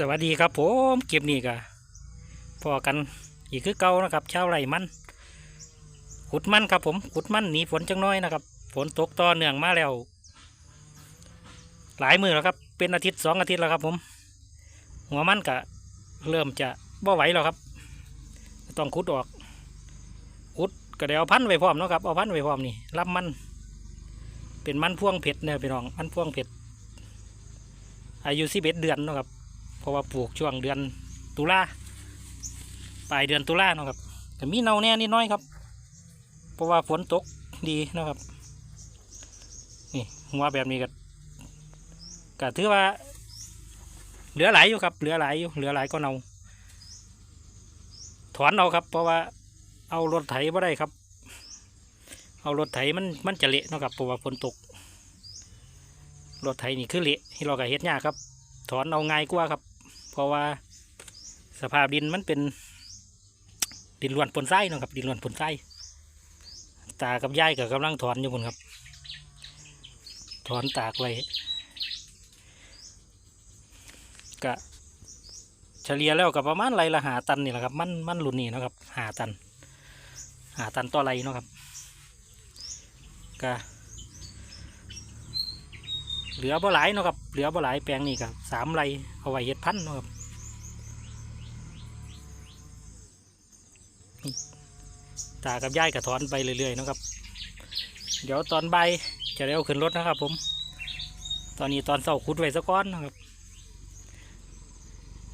สวัสดีครับผมเก็บนี่กะพอกันอีกคือเก่านะครับชาวไร่มัน ขุดมันครับผมขุดมันหนีฝนจังน้อยนะครับ ฝนตกต่อเนื่องมาแล้ว หลายมือแล้วครับ เป็นอาทิตย์สองอาทิตย์แล้วครับผม หัวมันกะเริ่มจะบ่ไหวแล้วครับ ต้องขุดออก ขุดก็เดี๋ยวเอาพันไว้พร้อมนะครับเอาพันไว้พร้อมนี่รับมัน เป็นมันพ่วงเผ็ดเนี่ยพี่น้องมันพ่วงเผ็ดอายุสิบเอ็ดเดือนนะครับ ราะว่าปลูกช่วงเดือนตุลาปลายเดือนตุลาเนาะครับแต่มีเนาแน่นิดน้อยครับ เพราะว่าฝนตกดีนะครับนี่หัวแบบนี้ก็ก็ถือว่า เหลือหลายอยู่ครับ เหลือหลายอยู่เหลือหลายก็เนาถอนเอาครับ เพราะว่าเอารถไถไม่ได้ครับ เอารถไถมันมันจะเละนะครับเพราะว่าฝนตกรถไถนี่คือเละที่เราก็เฮ็ดยากครับ ถอนเอาง่ายกว่าครับ เพราะว่าสภาพดินมันเป็น ดินล้วนปนไส้นะครับ ดินล้วนปนไส้ตากับยายก็กำลังถอนอยู่คนครับ ถอนตากไว้กะเฉลี่ยแล้วกับประมาณไรละหาตันนี่แหละครับ มันมันรุ่นนี้นะครับหาตันหาตันต่อไรเนาะครับกะ ลือบ่หลายเนาะครับเหลือบ่หลายแปลงนี่ครับสามไรเอาไว้เฮ็ดพันธุ์เนาะครับตากับยายก็ถอนไปเรื่อยๆเนาะครับ เดี๋ยวตอนใบจะได้เอาขึ้นรถนะครับ ผม ตอนนี้ตอนเช้าขุดไว้ซะก่อนนะครับ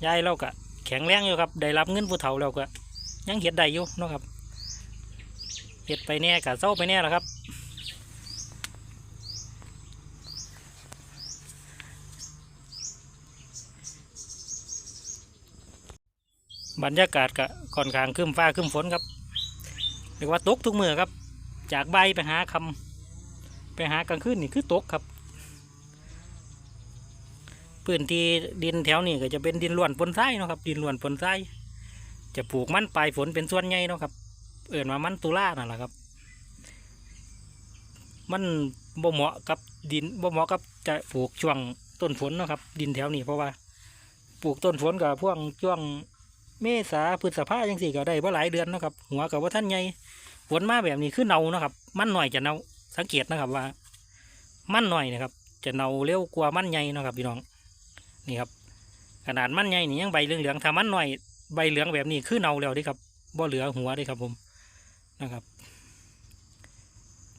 ยายเราก็แข็งแรงอยู่ครับ ได้รับเงินผู้เฒ่าแล้วก็ยังเฮ็ดได้อยู่เนาะครับเฮ็ดไปแน่กับเศร้าไปแน่แหละครับ บรรยากาศก็ค่อนข้างคึ้มฟ้าคึ้มฝนครับเรียกว่าตกทุกมือครับ จากใบไปหาคำไปหากลางคืนนี่คือตกครับพื้นที่ดินแถวนี้ก็จะเป็นดินล้วนปนทรายเนาะครับ ดินล้วนปนทรายจะปลูกมันปลายฝนเป็นส่วนใหญ่เนาะครับ เอื่นว่ามันตุลานั่นแหละครับ มันบ่เหมาะกับดินบ่เหมาะกับจะปลูกช่วงต้นฝนเนาะครับ ดินแถวนี้เพราะว่า ปลูกต้นฝนกับพวกช่วง เมษาพฤษภาจังสี่ก็ได้ว่าหลายเดือนนะครับ หัวกับว่าท่านใหญ่ฝนมาแบบนี้คือเน่านะครับ มันหน่อยจะเน่าสังเกตนะครับว่า มันหน่อยนะครับ จะเน่าเร็วกว่ามันใหญ่นะครับพี่น้องนี่ครับ ขนาดมันใหญ่นี่ยังใบเหลืองๆถ้ามันหน่อยใบเหลืองแบบนี้คือเน่าแล้วดิครับบ่เหลือหัวดิครับผมนะครับ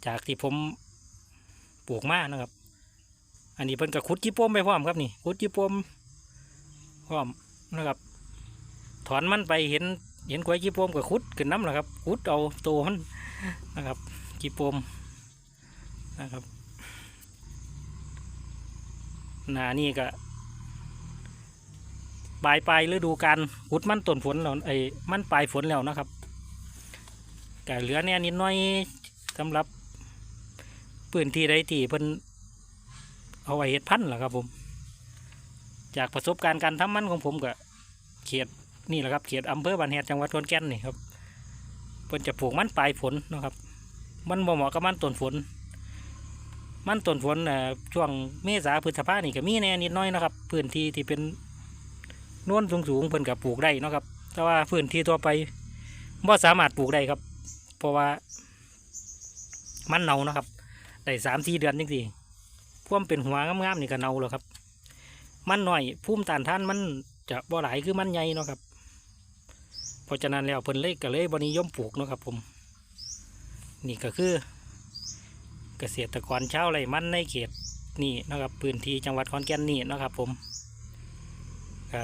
จากที่ผมปลูกมานะครับ อันนี้เพิ่นกับขุดจีโปมไปพร้อมครับนี่ขุดจีโปมพร้อมนะครับ ถอนมันไปเห็นเห็นกล้วยจีโปมกับคุดขึ้นน้ำแหละครับคุดเอาตัวมันนะครับจีโปมนะครับหนานี่ก็ปลายปลายฤดูการคุดมันต้นฝนแล้วไอ้มันปลายฝนแล้วนะครับก็เหลือเนี่ยนิดหน้อยสำหรับพื้นที่ใดที่เพิ่นเอาไว้เห็ดพันธุ์แหละครับผม จากประสบการณ์การทำมันของผมก็เขียด นี่แหละครับเขตอำเภอบ้านแฮดจังหวัดขอนแก่นนี่ครับเพิ่นจะปลูกมันปลายฝนนะครับ มันเหมาะกับมันต้นฝน มันต้นฝนช่วงเมษาพฤษภานี่ก็มีแน่นิดน้อยนะครับพื้นที่ที่เป็นนวลสูงๆเพิ่นก็ปลูกได้นะครับ แต่ว่าพื้นที่ทั่วไปบ่สามารถปลูกได้ครับ เพราะว่า มันเน่านะครับได้สามสี่เดือนจังสี่พ่วมเป็นหัวงามๆนี่ก็เน่าแล้วครับ มันหน่อยภูมิต้านท่านมันจะบ่หลายคือมันใหญ่เนาะครับ เพราะฉะนั้นแล้วเพิ่นเลยก็เลยบนิยมปลูกนะครับผม นี่ก็คือ เกษตรกรชาวไรมันในเขตนี่นะครับพื้นที่จังหวัดขอนแก่นนี่นะครับผมก็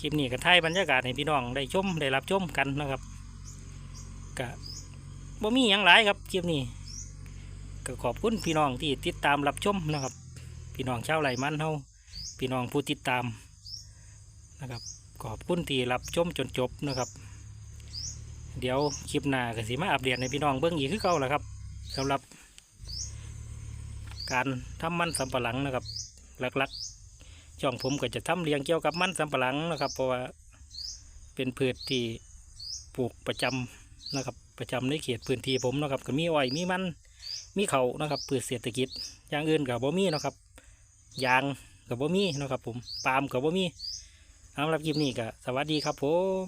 คลิปนี้ก็ถ่ายบรรยากาศให้พี่น้องได้ชมได้รับชมกันนะครับก็บ่มีอย่างหลายครับคลิปนี้ก็ขอบคุณพี่น้องที่ติดตามรับชมนะครับ พี่น้องชาวไรมันเฮาพี่น้องผู้ติดตามนะครับ ขอบคุณที่รับชมจนจบนะครับ เดี๋ยวคลิปหน้าก็สิมาอัปเดตในพี่น้องเบิ้องอีกคือเก่าแหละครับสำหรับ การทำมันสำปะหลังนะครับหลักๆช่องผมก็จะทำเรียงเกี่ยวกับมันสำปะหลังนะครับ เพราะว่าเป็นพืชที่ปลูกประจำนะครับประจำในเขตพื้นที่ผมนะครับก็มีอ้อยมีมันมีเขานะครับพืชเศรษฐกิจอย่างอื่นกับบ่มีนะครับยางกับบ่มีนะครับผมปาล์มกับบ่มี สำหรับคลิปนี้ก็สวัสดีครับผม